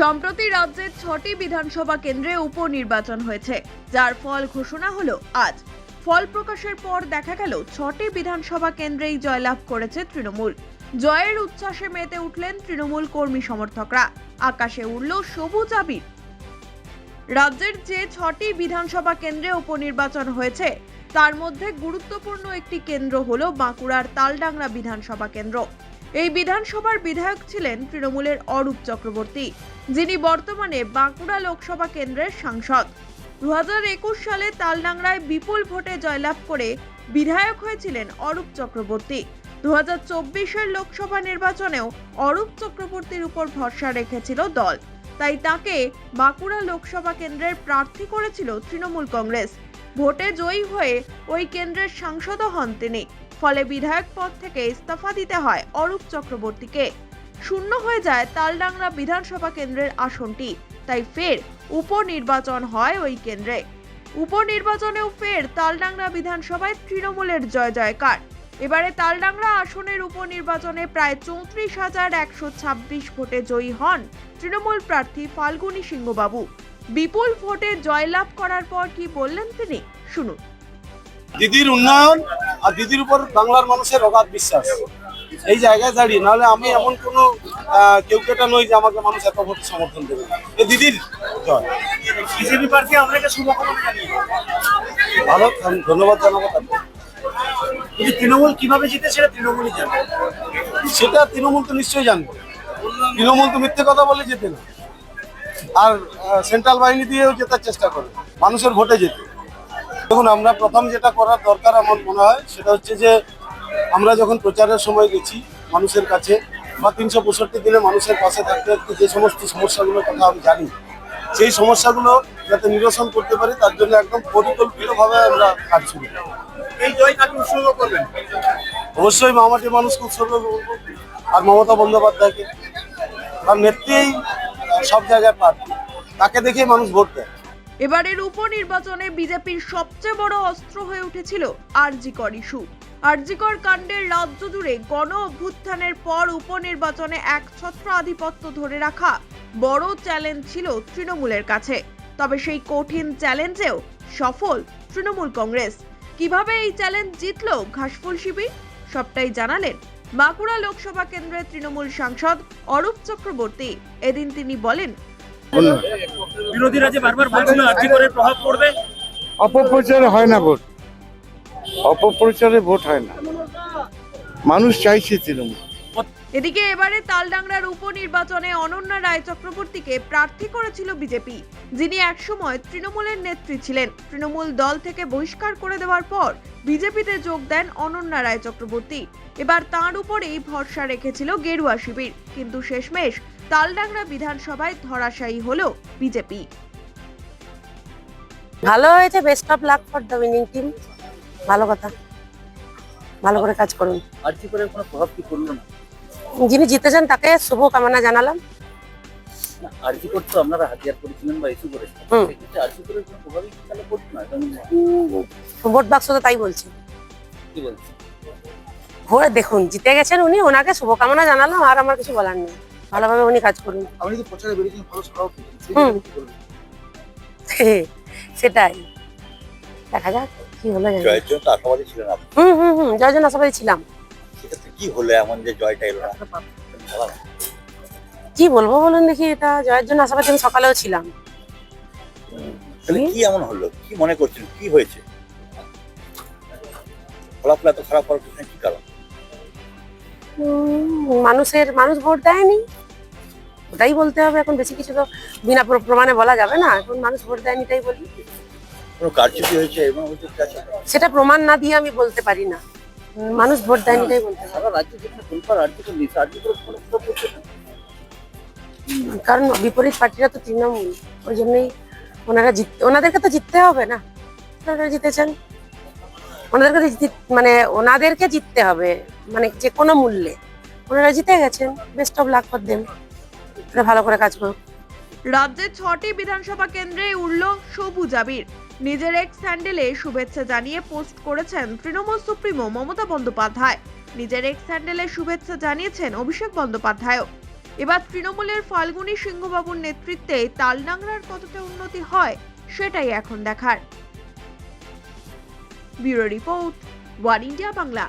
সম্প্রতি রাজ্যের ছটি বিধানসভা কেন্দ্রে উপনির্বাচন হয়েছে, যার ফল ঘোষণা হলো আজ। ফল প্রকাশের পর দেখা গেল, ছটি বিধানসভা কেন্দ্রেই জয়লাভ করেছে তৃণমূল। জয়ের উচ্ছ্বাসে মেতে উঠলেন তৃণমূল কর্মী সমর্থকরা। আকাশে উড়ল সবুজ আবির। রাজ্যের যে ছটি বিধানসভা কেন্দ্রে উপনির্বাচন হয়েছে, তার মধ্যে গুরুত্বপূর্ণ একটি কেন্দ্র হল বাঁকুড়ার তালডাংরা বিধানসভা কেন্দ্র। এই বিধানসভার বিধায়ক ছিলেন তৃণমূলের অরূপ চক্রবর্তী, যিনি বর্তমানে বাঁকুড়া লোকসভা কেন্দ্রের সাংসদ। দু হাজার একুশ সালে তালডাংরায় বিপুল ভোটে জয়লাভ করে বিধায়ক হয়েছিলেন অরূপ চক্রবর্তী। দু হাজার চব্বিশের লোকসভা নির্বাচনেও অরূপ চক্রবর্তীর উপর ভরসা রেখেছিল দল। তাই তাকে বাঁকুড়া লোকসভা কেন্দ্রের প্রার্থী করেছিল তৃণমূল কংগ্রেস। ভোটে জয়ী হয়ে ওই কেন্দ্রের সাংসদও হন তিনি। ফলে বিধায়ক পদ থেকে ইস্তফা দিতে হয় অরূপ চক্রবর্তীকে। শূন্য হয়ে যায় তালডাংরা বিধানসভা কেন্দ্রের আসনটি, তাই ফের উপনির্বাচন হয় ওই কেন্দ্রে। উপনির্বাচনেও ফের তালডাংরা বিধানসভায় তৃণমূলের জয় জয়কার। এবারে তালডাংরা আসনের উপনির্বাচনে প্রায় চৌত্রিশ হাজার একশো ছাব্বিশ ভোটে জয়ী হন তৃণমূল প্রার্থী ফাল্গুনী সিংহবাবু। বিপুল ভোটে জয়লাভ করার পর কি বললেন তিনি? শুনুন। দিদির উন্নয়ন আর দিদির উপর বাংলার মানুষের অগাধ বিশ্বাস। এই জায়গায় দাঁড়িয়ে নাহলে আমি এমন কোনো কেউ কেটা নই যে আমাকে মানুষ এত ভোট সমর্থন দেবে। এই দিদির জয়। বিজেপি প্রার্থী আপনাকে শুভকামনা জানিয়ে ভালো ধন্যবাদ জানাব তাকে। কিন্তু তৃণমূল কীভাবে জিতে সেটা তৃণমূলই জানে। সেটা তৃণমূল তো নিশ্চয়ই জানবে। তৃণমূল তো মিথ্যে কথা বলে যেতে না। আর সেন্ট্রাল বাহিনী দিয়েও জেতার চেষ্টা করে। মানুষের ভোটে যেতে দেখুন আমরা প্রথম যেটা করার দরকার আমার মনে হয় সেটা হচ্ছে যে আমরা যখন প্রচারের সময় গেছি মানুষের কাছে বা তিনশো পঁয়ষট্টি দিনে মানুষের পাশে থাকতে থাকতে যে সমস্ত সমস্যাগুলোর কথা আমি জানি সেই সমস্যাগুলো যাতে নিরসন করতে পারি তার জন্য একদম পরিকল্পিতভাবে আমরা কাজ শুরু করি। এই জয় কাকে উৎসর্গ করবেন? অবশ্যই মামাটি মানুষকে উৎসর্গ করব আর মমতা বন্দ্যোপাধ্যায়কে। তার নেত্রেই সব জায়গায় প্রার্থী তাকে দেখেই মানুষ ভোট দেয়। এবারের উপনির্বাচনে বিজেপির সবচেয়ে বড় অস্ত্র হয়ে উঠেছিল আরজিকর ইস্যু। আরজিকর কাণ্ডের রাজ্য জুড়ে গণ অভ্যুত্থানের পর উপনির্বাচনে একছত্র আধিপত্য ধরে রাখা বড় চ্যালেঞ্জ ছিল তৃণমূলের কাছে। তবে সেই কঠিন চ্যালেঞ্জেও সফল তৃণমূল কংগ্রেস। কীভাবে এই চ্যালেঞ্জ জিতল ঘাসফুল শিবির? সবটাই জানালেন বাঁকুড়া লোকসভা কেন্দ্রের তৃণমূল সাংসদ অরূপ চক্রবর্তী। এদিন তিনি বলেন বিরোধীরা যে বারবার বলছিল আর্জি করে প্রভাব পড়বে। অপপ্রচারে হয় না ভোট। অপপ্রচারে ভোট হয় না। মানুষ চাইছে তৃণমূল। এদিকে এবারে তালডাংরার উপনির্বাচনে অনন্যা রায় চক্রবর্তীকে প্রার্থী করেছিল বিজেপি যিনি একসময় তৃণমূলের নেত্রী ছিলেন। তৃণমূল দল থেকে বহিষ্কার করে দেওয়ার পর বিজেপিতে যোগ দেন অনন্যা রায় চক্রবর্তী। এবার তাঁর উপরেই ভরসা রেখেছিল গেরুয়া শিবির। কিন্তু শেষমেশ তালডাংরা বিধানসভায় ধরাশায়ী হল বিজেপি। ভালো হয়েছে best of luck for the winning team ভালো কথা। ভালো করে কাজ করুন। আর্জি করে কোনো প্রভাব কি করল না? যিনি জিতেছেন তাকে শুভ কামনা জানালাম। আরজি করতো আপনারা হাতিয়ার করেছিলেন বা ইস্যু করেছিলেন। হুম। সেক্ষেত্রে আরজি করে কোনো প্রভাবই তাহলে পড়তো না? ভোট বাক্স তো তাই বলছে। কি বলছে? ভোট দেখুন জিতে গেছেন উনি ওনাকে শুভকামনা জানালাম আর আমার কিছু বলার নেই। ভালোভাবে উনি কাজ করুন। আপনি তো প্রচারে বেরিয়েছেন ভালো সরাও সেটাই। দেখা যাক কি হলো জানি না। জয়ের জন্য তো আশাবাদী ছিলেন আপনি। হুম হুম হুম জয়জন আশাবাদী ছিলাম। সেক্ষেত্রে কি হলো এমন যে জয়টা এলো না? কি বলব বলুন দেখি এটা জয়ের জন্য আশাবাদী আমি সকালেও ছিলাম। তাহলে কি? কি এমন হলো? কি মনে করছেন? কি হয়েছে? ফলাফল এত খারাপ হওয়ার পিছনে কি কারণ? মানুষের মানুষ ভোট দেয়নি। ওটাই বলতে হবে এখন বেশি কিছু তো বিনা প্রমাণে বলা যাবে না এখন মানুষ ভোট দেয়নি তাই বলি। সেটা প্রমাণ না দিয়ে আমি বলতে পারি না। মানুষ ভোট দেয়নি তাই বলতে কারণ বিপরীত পার্টিরা তো তৃণমূল ওই জন্যই ওনারা জিত ওনাদেরকে তো জিততে হবে না। ওনারা জিতেছেন। ওনাদেরকে মানে ওনাদেরকে জিততে হবে মানে যে কোনো মূল্যে। ওনারা জিতে গেছেন best of luck for them ভালো করে কাজ করুন। রাজ্যের ছটি বিধানসভা কেন্দ্রে উড়ল সবুজ আবির। নিজের এক স্যান্ডেলে শুভেচ্ছা জানিয়ে পোস্ট করেছেন তৃণমূল সুপ্রিমো মমতা বন্দ্যোপাধ্যায়। নিজের এক স্যান্ডেলে শুভেচ্ছা জানিয়েছেন অভিষেক বন্দ্যোপাধ্যায়ও। এবার তৃণমূলের ফাল্গুনী সিংহবাবুর নেতৃত্বে তালনাংরার কতটা উন্নতি হয়, সেটাই এখন দেখার। Bureau report, one India Bangla.